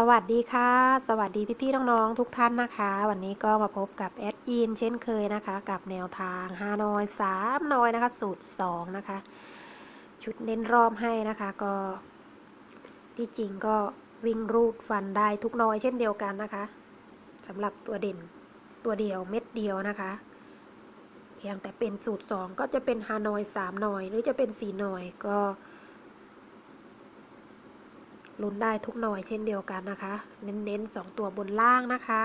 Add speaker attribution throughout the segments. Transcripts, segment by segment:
Speaker 1: สวัสดีค่ะ สวัสดีพี่ๆน้องๆทุกท่านนะคะ วันนี้ก็มาพบกับแอดยินเช่นเคยนะคะ กับแนวทางฮานอยสามนอยนะคะ สูตรสองนะคะ ชุดเน้นรอบให้นะคะก็ ที่จริงก็วิ่งรูดฟันได้ทุกนอยเช่นเดียวกันนะคะสำหรับตัวเด่นตัวเดียวเม็ดเดียวนะคะ เพียงแต่เป็นสูตรสองก็จะเป็นฮานอยสามนอย หรือจะเป็นสี่นอยก็ ลุ้นได้ทุกหน่วยเช่นเดียวกันนะคะ เน้นๆ 2 ตัวบนล่างนะคะ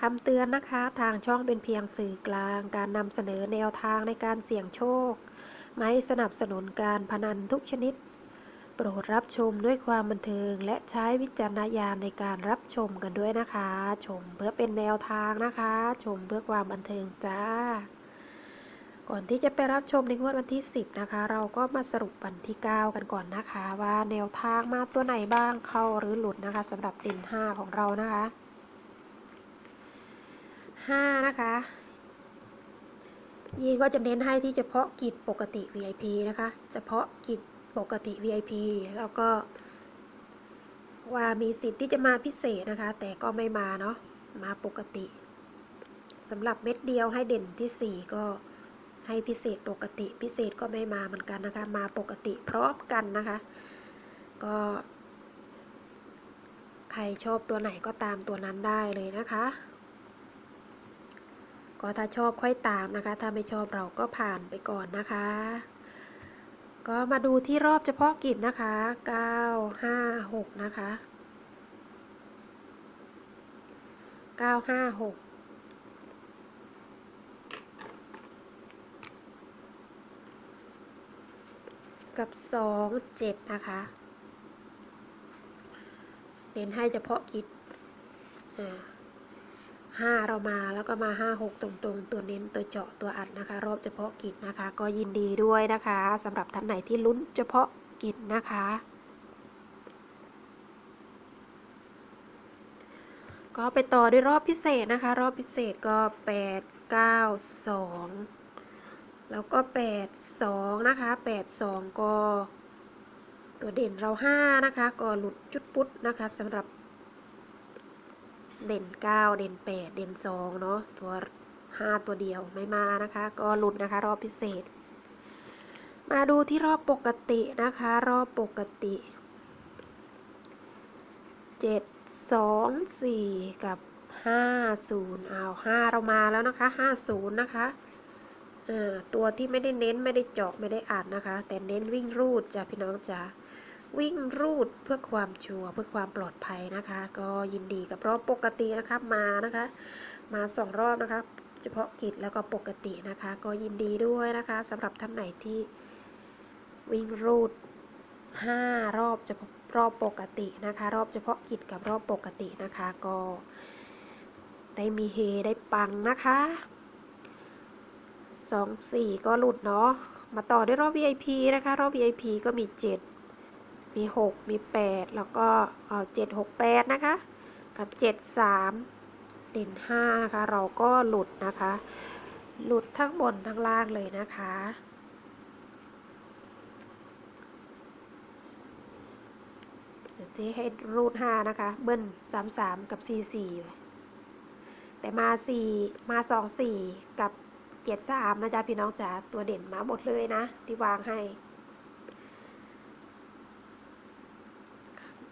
Speaker 1: คำเตือนนะคะ ทางช่องเป็นเพียงสื่อกลาง การนำเสนอแนวทางในการเสี่ยงโชค ไม่สนับสนุนการพนันทุกชนิด โปรดรับชมด้วยความบันเทิง และใช้วิจารณญาณในการรับชมกันด้วยนะคะ ชมเพื่อเป็นแนวทางนะคะ ชมเพื่อความบันเทิงจ้า ก่อนที่จะไปรับชมในงวดวันที่ 10 นะคะ เราก็มาสรุปวันที่ 9 กันก่อนนะคะ ว่าแนวทางมาตัวไหนบ้างเข้าหรือหลุดนะคะสำหรับเด่น5 ของเรานะคะ 5 นะคะยีนก็จะเน้นให้ที่เฉพาะกิจปกติ VIP นะคะ เฉพาะกิจปกติ VIP แล้วก็ ว่ามีสิทธิ์ที่จะมาพิเศษนะคะ แต่ก็ไม่มาเนาะมาปกติสำหรับเม็ดเดียวให้เด่นที่ 4 ก็ ให้พิเศษปกติพิเศษก็ไม่มาเหมือนกันนะคะ มาปกติพร้อมกันนะคะ ก็ ใครชอบตัวไหนก็ตามตัวนั้นได้เลยนะคะ ก็ถ้าชอบค่อยตามนะคะ ถ้าไม่ชอบเราก็ผ่านไปก่อนนะคะ ก็มาดูที่รอบเฉพาะกิจนะคะ 9 5 6 นะคะ 9 5 6 กับสองเจ็ดนะคะ เน้นให้เฉพาะกิจห้าเรามาแล้วก็มาห้าหกตรงๆ ตัวเน้นตัวเจาะตัวอัดนะคะ รอบเฉพาะกิจนะคะ ก็ยินดีด้วยนะคะสำหรับท่านไหนที่ลุ้นเฉพาะกิจนะคะก็ไปต่อด้วยรอบพิเศษนะคะ รอบพิเศษก็แปดเก้าสอง แล้วก็แปดสองนะคะแปดสองก็ตัวเด่นเราห้านะคะก็หลุดจุดปุ๊ดนะคะสำหรับ เด่นเก้าเด่นแปดเด่นสองเนาะตัวห้าตัวเดียวไม่มานะคะ ก็หลุดนะคะ รอบพิเศษ มาดูที่รอบปกตินะคะ รอบปกติเจ็ดสองสี่กับห้าศูนย์เอาห้าเรามาแล้วนะคะห้าศูนย์นะคะ ตัวที่ไม่ได้เน้นไม่ได้เจาะไม่ได้อ่านนะคะ แต่เน้นวิ่งรูดจ้ะพี่น้องจ๋าวิ่งรูดเพื่อความชัวร์เพื่อความปลอดภัยนะคะ ก็ยินดีกับรอบปกตินะคะมานะคะ มาสองรอบนะคะ เฉพาะกิจแล้วก็ปกตินะคะ ก็ยินดีด้วยนะคะสำหรับท่านไหนที่วิ่งรูดห้ารอบเฉพาะรอบปกตินะคะ รอบเฉพาะกิจกับรอบปกตินะคะก็ได้มีเฮได้ปังนะคะ สองสี่ก็หลุดเนาะ มาต่อด้วยรอบ VIP นะคะ รอบ VIP ก็มีเจ็ดมีหกมีแปดแล้วก็เอาเจ็ดหกแปดนะคะ กับเจ็ดสามเด่นห้านะคะ เราก็หลุดนะคะ หลุดทั้งบนทั้งล่างเลยนะคะเดี๋ยวจะให้รูดห้านะคะ เบิ้ลสามสามกับสี่สี่แต่มาสี่มาสองสี่กับ เกียรติสามนะจ๊ะพี่น้องจ๋าตัวเด่นมาหมดเลยนะ ที่วางให้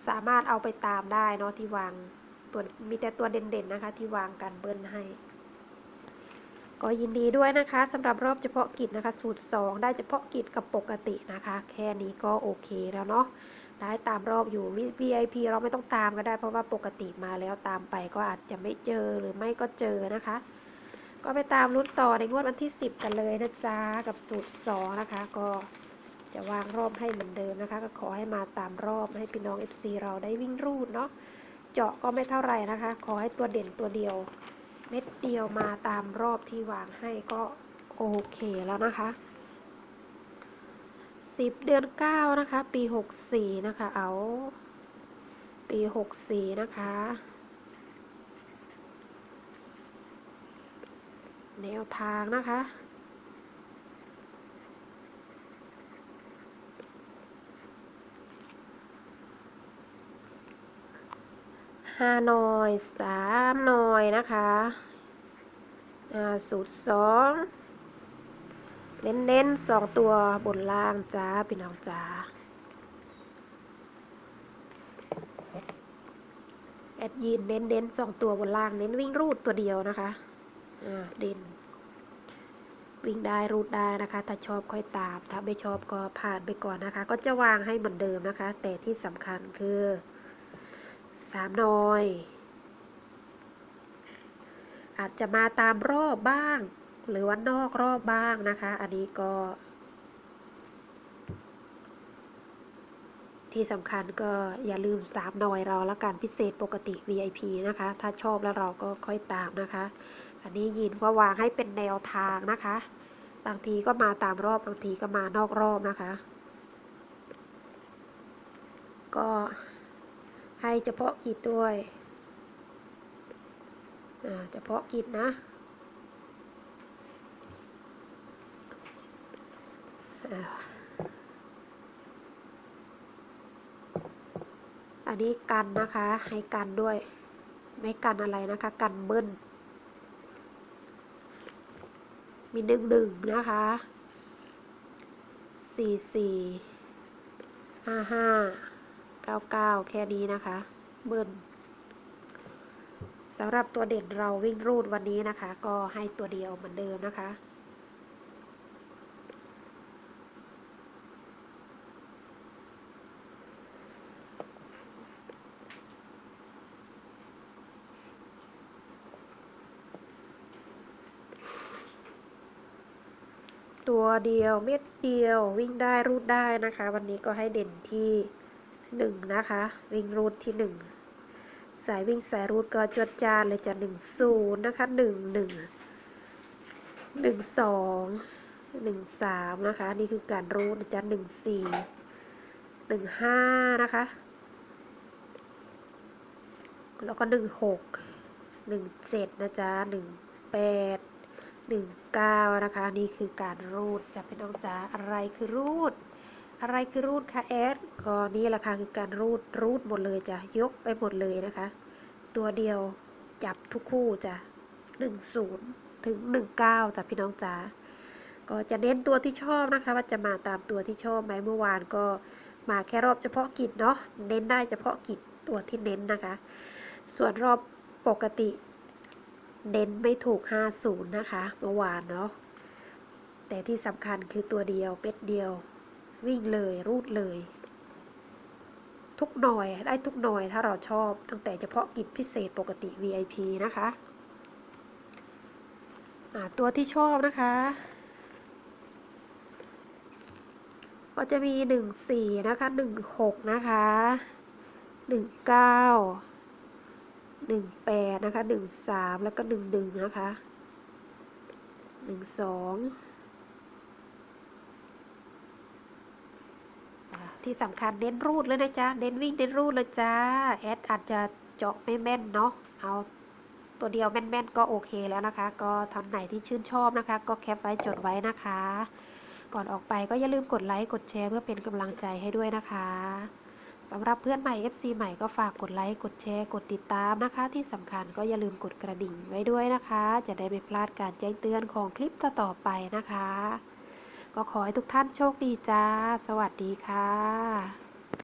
Speaker 1: สามารถเอาไปตามได้เนาะที่วางตัวมีแต่ตัวเด่นๆนะคะ ที่วางกันเบิ้ลให้ ก็ยินดีด้วยนะคะสำหรับรอบเฉพาะกิจนะคะ สูตร 2 ได้เฉพาะกิจกับปกตินะคะ แค่นี้ก็โอเคแล้วเนาะได้ตามรอบอยู่ VIP เราไม่ต้องตามก็ได้เพราะว่าปกติมาแล้วตามไปก็อาจจะไม่เจอหรือไม่ก็เจอนะคะ ก็ไปตามรุ่นต่อในงวดวันที่ 10 กันเลยนะจ๊ะ กับสูตร 2 นะคะ ก็จะวางรอบให้เหมือนเดิมนะคะ ก็ขอให้มาตามรอบให้พี่น้อง FC เราได้วิ่งรูดเนาะเจาะก็ไม่เท่าไหร่นะคะ ขอให้ตัวเด่นตัวเดียว เม็ดเดียวมาตามรอบที่วางให้ก็โอเคแล้วนะคะ 10 เดือน 9 นะคะ ปี 64 นะคะ เอา ปี 64 นะคะ แนวทางนะคะ ห้าหน่อยสามหน่อยนะคะสูตรสองเน้นๆสองตัวบนล่างจ้าพี่น้องจ้าแอดยีนเน้นๆสองตัวบนล่างเน้นวิ่งรูดตัวเดียวนะคะ เด่น วิ่งได้รูดได้นะคะ ถ้าชอบค่อยตาม ถ้าไม่ชอบก็ผ่านไปก่อนนะคะ ก็จะวางให้เหมือนเดิมนะคะ แต่ที่สำคัญคือสามหน่อย อาจจะมาตามรอบบ้าง หรือว่านอกรอบบ้างนะคะ อันนี้ก็ ที่สำคัญก็อย่าลืมสามหน่อยเราละกันพิเศษปกติ VIP นะคะ ถ้าชอบแล้วเราก็ค่อยตามนะคะ อันนี้ยินก็วางให้เป็นแนวทางนะคะ บางทีก็มาตามรอบบางทีก็มานอกรอบนะคะ ก็ให้เฉพาะกิจด้วยอ่าเฉพาะกิจนะอันนี้กันนะคะให้กันด้วย ไม่กันอะไรนะคะ กันเบิ้ล มีหนึ่งหนึ่งนะคะสี่สี่ห้าห้าเก้าเก้าแค่นี้นะคะเบิ้ลสำหรับตัวเด่นเราวิ่งรูดวันนี้นะคะ ก็ให้ตัวเดียวเหมือนเดิมนะคะ ตัวเดียวเม็ดเดียว วิ่งได้รูดได้นะคะ วันนี้ก็ให้เด่นที่หนึ่งนะคะ วิ่งรูดที่หนึ่งสายวิ่งสายรูดก็จวดจานเลยจะหนึ่งศูนย์นะคะหนึ่งหนึ่งหนึ่งสองหนึ่งสามนะคะ นี่คือการรูดนะจะหนึ่งสี่หนึ่งห้านะคะ แล้วก็หนึ่งหกหนึ่งเจ็ดนะจ๊ะหนึ่งแปด หนึ่งเก้านะคะ นี่คือการรูดจะเป็นน้องจ๋าอะไรคือรูด อะไรคือรูดคะแอดก็นี่แหละค่ะคือการรูดรูดหมดเลยจ้ะยกไปหมดเลยนะคะ ตัวเดียวจับทุกคู่จ้ะหนึ่งศูนย์ถึงหนึ่งเก้าจ้ะพี่น้องจ๋าก็จะเน้นตัวที่ชอบนะคะ ว่าจะมาตามตัวที่ชอบไหมเมื่อวานก็มาแค่รอบเฉพาะกิจเนาะเน้นได้เฉพาะกิจตัวที่เน้นนะคะ ส่วนรอบปกติ เน้นไม่ถูก 50 นะคะเมื่อวานเนาะแต่ที่สำคัญคือตัวเดียวเป็ดเดียว วิ่งเลยรูดเลย ทุกหน่อยได้ทุกหน่อยถ้าเราชอบ ตั้งแต่เฉพาะกิจพิเศษปกติ VIP นะคะตัวที่ชอบนะคะ ก็จะมี 14 นะคะ 16 นะคะ 19 หนึ่งแปดนะคะหนึ่งสามแล้วก็หนึ่งหนึ่งนะคะหนึ่งสองที่สำคัญเน้นรูดเลยนะจ๊ะ เน้นวิ่งเน้นรูดเลยจ้า แอดอาจจะเจาะไม่แม่นเนาะ เอาตัวเดียวแม่นๆก็โอเคแล้วนะคะ ก็ท่านไหนที่ชื่นชอบนะคะ ก็แคปไว้จดไว้นะคะ ก่อนออกไปก็อย่าลืมกดไลค์ กดแชร์เพื่อเป็นกำลังใจให้ด้วยนะคะ สำหรับเพื่อนใหม่ FC ใหม่ก็ฝากกดไลค์ กดแชร์ กดติดตามนะคะ ที่สำคัญก็อย่าลืมกดกระดิ่งไว้ด้วยนะคะ จะได้ไม่พลาดการแจ้งเตือนของคลิปต่อๆไปนะคะ ก็ขอให้ทุกท่านโชคดีจ้า สวัสดีค่ะ